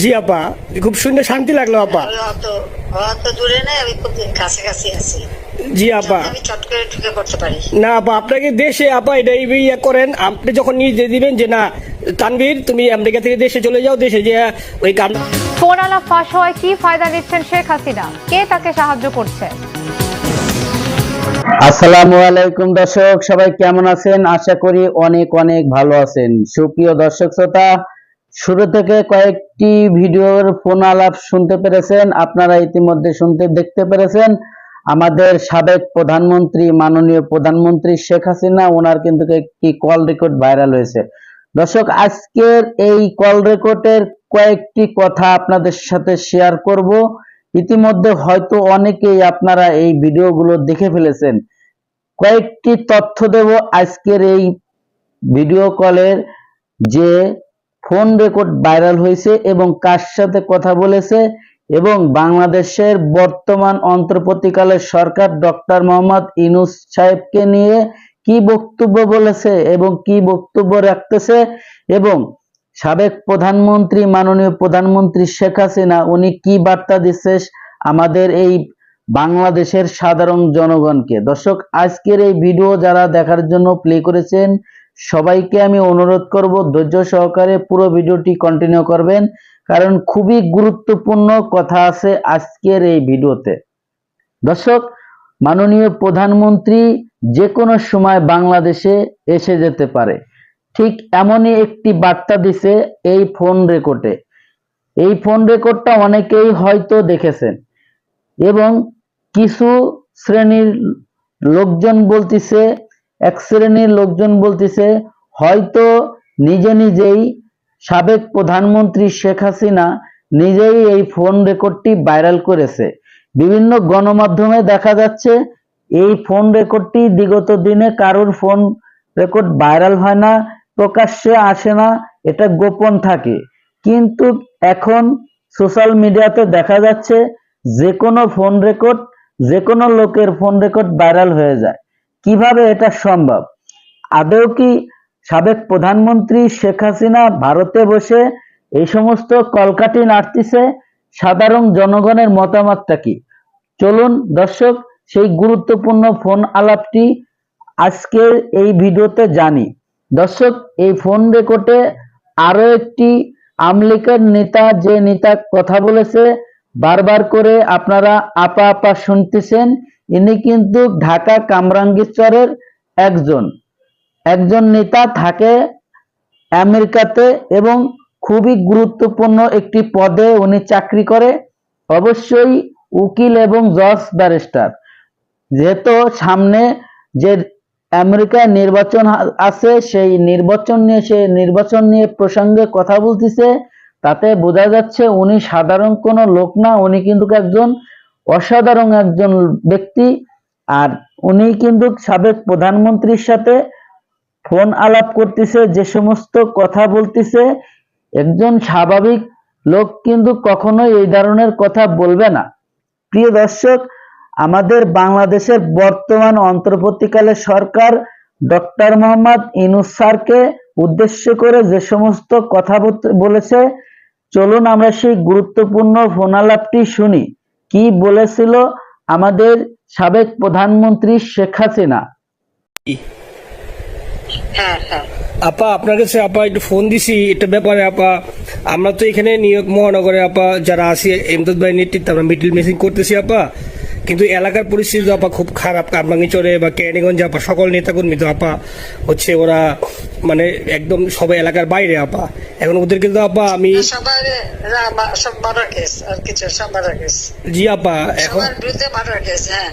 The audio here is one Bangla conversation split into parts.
জি আপা। খুব সুন্দর শান্তি লাগল আপা। আমি অত অত দূরে নাই আমি খুব কাছাকাছি আছি। জি আপা। আমি চট করে ঢুকে পড়তে পারি। না আপা আপনাকে দেশে আপা এটা এই ইয়ে করেন আপনি যখন নিজে দিবেন যে না তানভীর তুমি আমেরিকা থেকে দেশে চলে যাও দেশে যে ওই কাম ফোন আলাপ ফাঁস হওয়ায় কি ফায়দা নিচ্ছেন শেখ হাসিনা? কে তাকে সাহায্য করছে? আসসালামু আলাইকুম দর্শক। সবাই কেমন আছেন? আশা করি অনেক অনেক ভালো আছেন। সুপ্রিয় দর্শক শ্রোতা শুরু থেকে কয়েকটি ভিডিওর ফোন আলাপ শুনতে পেরেছেন, আপনারা ইতিমধ্যে শুনতে দেখতে পেরেছেন। আমাদের সাবেক প্রধানমন্ত্রী, মাননীয় প্রধানমন্ত্রী শেখ হাসিনা, ওনার কিন্তু একটি কল রেকর্ড ভাইরাল হয়েছে। দর্শক, আজকের এই কল রেকর্ডের কয়েকটি কথা আপনাদের সাথে শেয়ার করব। ইতিমধ্যে হয়তো অনেকেই আপনারা এই ভিডিওগুলো দেখে ফেলেছেন। কয়েকটি তথ্য দেব আজকের এই ভিডিও কলের যে ফোন রেকর্ড ভাইরাল হয়েছে এবং কার সাথে কথা বলেছে এবং বাংলাদেশের বর্তমান অন্তর্বর্তীকালের সরকার ডক্টর মোহাম্মদ ইনুস সাহেবকে নিয়ে কি বক্তব্য বলেছে এবং কি বক্তব্য রাখতেছে এবং সাবেক প্রধানমন্ত্রী, মাননীয় প্রধানমন্ত্রী শেখ হাসিনা, উনি কি বার্তা দিচ্ছে আমাদের এই বাংলাদেশের সাধারণ জনগণকে? দর্শক, আজকের এই ভিডিও যারা দেখার জন্য প্লে করেছেন সবাইকে আমি অনুরোধ করব, ধৈর্য সহকারে পুরো ভিডিওটি কন্টিনিউ করবেন, কারণ খুবই গুরুত্বপূর্ণ কথা আছে আজকের এই ভিডিওতে। দর্শক, মাননীয় প্রধানমন্ত্রী যে কোনো সময় বাংলাদেশে এসে যেতে পারে। ঠিক এমনই একটি বার্তা দিছে এই ফোন রেকর্ডে। এই ফোন রেকর্ডটা অনেকেই হয়তো দেখেছেন। এবং কিছু শ্রেণির লোকজন বলতিছে এক শ্রেণির লোকজন বলতিছে, হয়তো নিজে নিজেই সাবেক প্রধানমন্ত্রী শেখ হাসিনা নিজেই এই ফোন রেকর্ডটি ভাইরাল করেছে। বিভিন্ন গণমাধ্যমে দেখা যাচ্ছে, এই ফোন রেকর্ডটি বিগত দিনে কারোর ফোন রেকর্ড ভাইরাল হয় না, প্রকাশ্যে আসে না, এটা গোপন থাকে। কিন্তু এখন সোশ্যাল মিডিয়াতে দেখা যাচ্ছে, যে কোনো ফোন রেকর্ড, যে কোনো লোকের ফোন রেকর্ড ভাইরাল হয়ে যায়। কীভাবে এটা সম্ভব? আদৌ কি সাবেক প্রধানমন্ত্রী শেখ হাসিনা ভারতে বসে এই সমস্ত কলকাটি নাড়তিছে সাধারণ জনগণের মতামতটা কি? চলুন দর্শক, সেই গুরুত্বপূর্ণ ফোন আলাপটি আজকের এই ভিডিওতে জানি। দর্শক, এই ফোন রেকর্ডে আরও একটি আমলিকের নেতা যে নেতা কথা বলেছে, বারবার করে আপনারা আপা আপা শুনতেছেন। ইনি কিন্তু ঢাকা কামরাঙ্গীরচরের একজন। একজন নেতা থাকে আমেরিকাতে এবং খুবই গুরুত্বপূর্ণ একটি পদে উনি চাকরি করে, অবশ্যই উকিল এবং জজ ব্যারিস্টার। যেহেতু সামনে যে আমেরিকায় নির্বাচন আছে, সেই নির্বাচন নিয়ে, সে নির্বাচন নিয়ে প্রসঙ্গে কথা বলতেছে, তাতে বোঝা যাচ্ছে উনি সাধারণ কোনো লোক না, উনি কিন্তু একজন অসাধারণ একজন ব্যক্তি, আর উনি কিন্তু সাবেক প্রধানমন্ত্রীর সাথে ফোন আলাপ করতেছে, যে সমস্ত কথা বলতেছে। একজন স্বাভাবিক লোক কিন্তু কখনোই এই ধরনের কথা বলবে না। প্রিয় দর্শক, আমাদের বাংলাদেশের বর্তমান অন্তর্বর্তীকালে সরকার ডক্টর মোহাম্মদ ইনুস স্যারকে উদ্দেশ্য করে যে সমস্ত কথা বলেছে, চলুন আমরা সেই গুরুত্বপূর্ণ ফোনালাপটি শুনি। কি বলেছিল আমাদের সাবেক প্রধানমন্ত্রী শেখ হাসিনা? হ্যাঁ হ্যাঁ। আপা আপনার কাছে আপা একটু ফোন দিছি এটা ব্যাপারে আপা। আমরা তো এখানে নিয়োগ মহানগরে আপা যারা আছি এমদাদ ভাই নেতৃত্বে আমরা মিডিল মেসিং করতেছি আপা। কিন্তু এলাকার পরিস্থিতি আপা খুব খারাপ। কামরাঙ্গিচরে বা কেরানীগঞ্জ আপা সকল নেতাকর্মী তো আপা হচ্ছে ওরা মানে একদম সবাই এলাকার বাইরে আপা। এখন ওদের কিন্তু আপা আমি জি আপা এখন বিরুদ্ধে হ্যাঁ।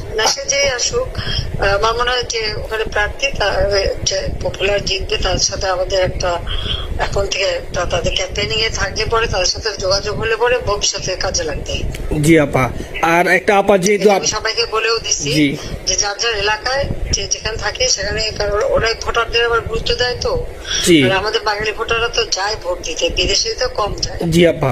না সে যে আসুক আমার মনে হয় যে ওখানে প্রার্থী যে পপুলার জিতবে তার সাথে আমাদের একটা এখন থেকে তাদের ক্যাম্পেনিং এ থাকলে পরে তাদের সাথে যোগাযোগ হলে পরে ভবিষ্যতে কাজে লাগবে। জি আপা। আর একটা আপা যেহেতু আমি সবাইকে বলেও দিছি যে যার যার এলাকায় যে যেখানে থাকে সেখানে কারণ ওরাই ভোটারদের আবার গুরুত্ব দেয় তো। আর আমাদের বাঙালি ভোটাররা তো যায় ভোট দিতে বিদেশে তো কম যায়। জি আপা।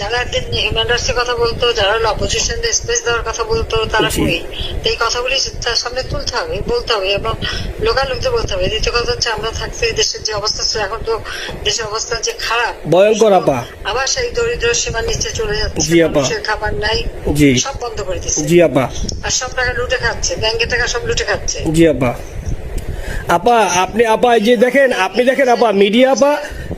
যারা রাইটস কথা বলতো যারা অপোজিশন স্পেস দেওয়ার কথা বলতো তারা কই? এই কথাগুলি তার সামনে তুলতে হবে বলতে হবে এবং লোকাল লোকদের বলতে হবে। দ্বিতীয় কথা হচ্ছে আমরা থাকতে দেশের যে অবস্থা এখন তো দেশের অবস্থা যে খারাপ ভয়ঙ্কর আপা। আবার সেই দরিদ্র সীমার নিচে চলে যাচ্ছে। মানুষের খাবার নাই। সব বন্ধ করে দিচ্ছে জি আপা। আর সব টাকা লুটে খাচ্ছে ব্যাংকের টাকা সব লুটে খাচ্ছে। জি আপা। আপা আপনি আপা যে দেখেন আপনি দেখেন আপা মিডিয়া আপা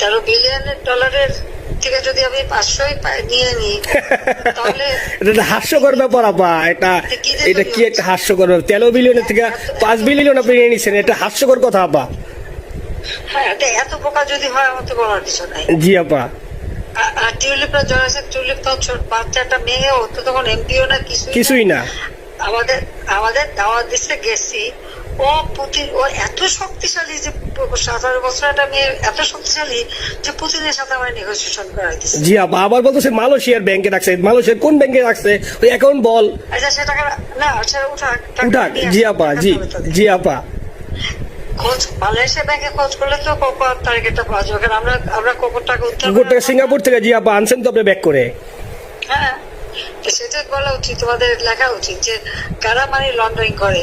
তেরো বিলিয়ন ডলারের থেকে যদি আমি পাঁচশোই নিয়ে নিই তাহলে এটা হাস্যকর ব্যাপার আপা। এটা এটা কি একটা হাস্যকর ব্যাপার? তেরো বিলিয়নের থেকে পাঁচ বিলিয়ন আপনি নিয়ে নিচ্ছেন এটা হাস্যকর কথা আপা। হ্যাঁ এত বোকা যদি হয় আমার তো বলার কিছু নাই। জি আপা। আর টিউলিপটা জয়েছে টিউলিপ তো ছোট বাচ্চাটা মেয়ে ও তো তখন এমপিও না কিছুই না। আমাদের আমাদের দাওয়াত দিচ্ছে গেছি ও ও এত শক্তিশালী যে বছর একটা মেয়ে এত শক্তিশালী যে পুতিনের সাথে আমার নেগোসিয়েশন জি আপা আবার মালয়েশিয়ার ব্যাংকে রাখছে। মালয়েশিয়ার কোন ব্যাংকে রাখছে? ওই অ্যাকাউন্ট বল। আচ্ছা সে টাকা না সেটা উঠাক উঠাক। জি আপা জি জি আপা। খোঁজ মালয়েশিয়া ব্যাংকে খোঁজ করলে তো কোকোর টার্গেটটা পাওয়া যাবে? কারণ আমরা আমরা কোকোর টাকা উদ্ধার গোটা করে সিঙ্গাপুর থেকে জি আপা আনছেন তো আপনি ব্যাক করে। হ্যাঁ সেটা বলা উচিত তোমাদের লেখা উচিত যে কারা মানি লন্ডারিং করে?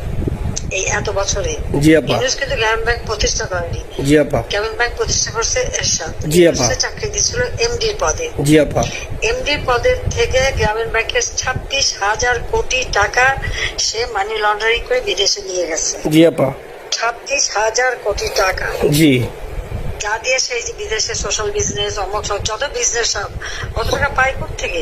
এই এত বছরে জি আপা। ইউনুস কিন্তু গ্রামীণ ব্যাংক প্রতিষ্ঠা করেনি। জি আপা। গ্রামীণ ব্যাংক প্রতিষ্ঠা করছে এরশাদ। জি, আপা। চাকরি দিয়েছিল এমডি পদে। জি আপা। এমডি পদের থেকে গ্রামীণ ব্যাংকের ছাব্বিশ হাজার কোটি টাকা সে মানি লন্ডারিং করে বিদেশে নিয়ে গেছে। জি আপা। ছাব্বিশ হাজার কোটি টাকা। জি। যা দিয়ে সেই বিদেশে সোশ্যাল বিজনেস অমক যত বিজনেস সব কত টাকা পাই থেকে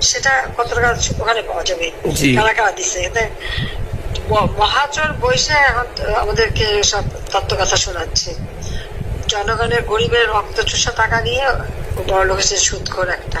সেটা কত টাকা ওখানে পাওয়া যাবে। কারা কারা দিছে। এতে ম- মহাচর বৈশে এখন আমাদেরকে সব তত্ত্ব কথা শোনাচ্ছে। জনগণের গরিবের রক্ত চুষা টাকা নিয়ে বড় লোক সুদ করে একটা।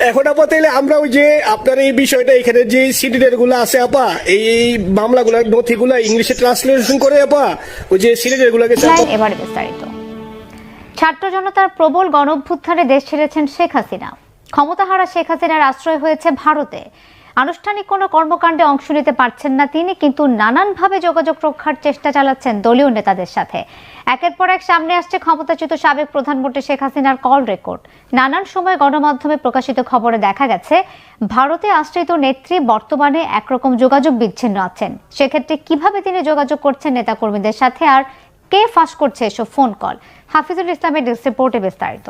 এখন আপা তাইলে আমরা ওই যে আপনার এই বিষয়টা এখানে যে সিডিডেরগুলো আছে আপা এই এই মামলাগুলো নথিগুলো ইংলিশে ট্রান্সলেশন করে আপা ওই যে সিডিডের গুলোকে এবারে বিস্তারিত। ছাত্র জনতার প্রবল গণঅভ্যুত্থানে দেশ ছেড়েছেন শেখ হাসিনা। ক্ষমতা হারা শেখ হাসিনার আশ্রয় হয়েছে ভারতে। আনুষ্ঠানিক কোনো কর্মকাণ্ডে অংশ নিতে পারছেন না তিনি, কিন্তু নানানভাবে যোগাযোগ রক্ষার চেষ্টা চালাচ্ছেন দলীয় নেতাদের সাথে। একের পর এক সামনে আসছে ক্ষমতাচ্যুত সাবেক প্রধানমন্ত্রী শেখ হাসিনার কল রেকর্ড। নানান সময় গণমাধ্যমে প্রকাশিত খবরে দেখা গেছে, ভারতে আশ্রিত নেত্রী বর্তমানে একরকম যোগাযোগ বিচ্ছিন্ন আছেন। সেক্ষেত্রে কীভাবে তিনি যোগাযোগ করছেন নেতাকর্মীদের সাথে আর কে ফাঁস করছে এসব ফোন কল? হাফিজুল ইসলামের রিপোর্টে বিস্তারিত।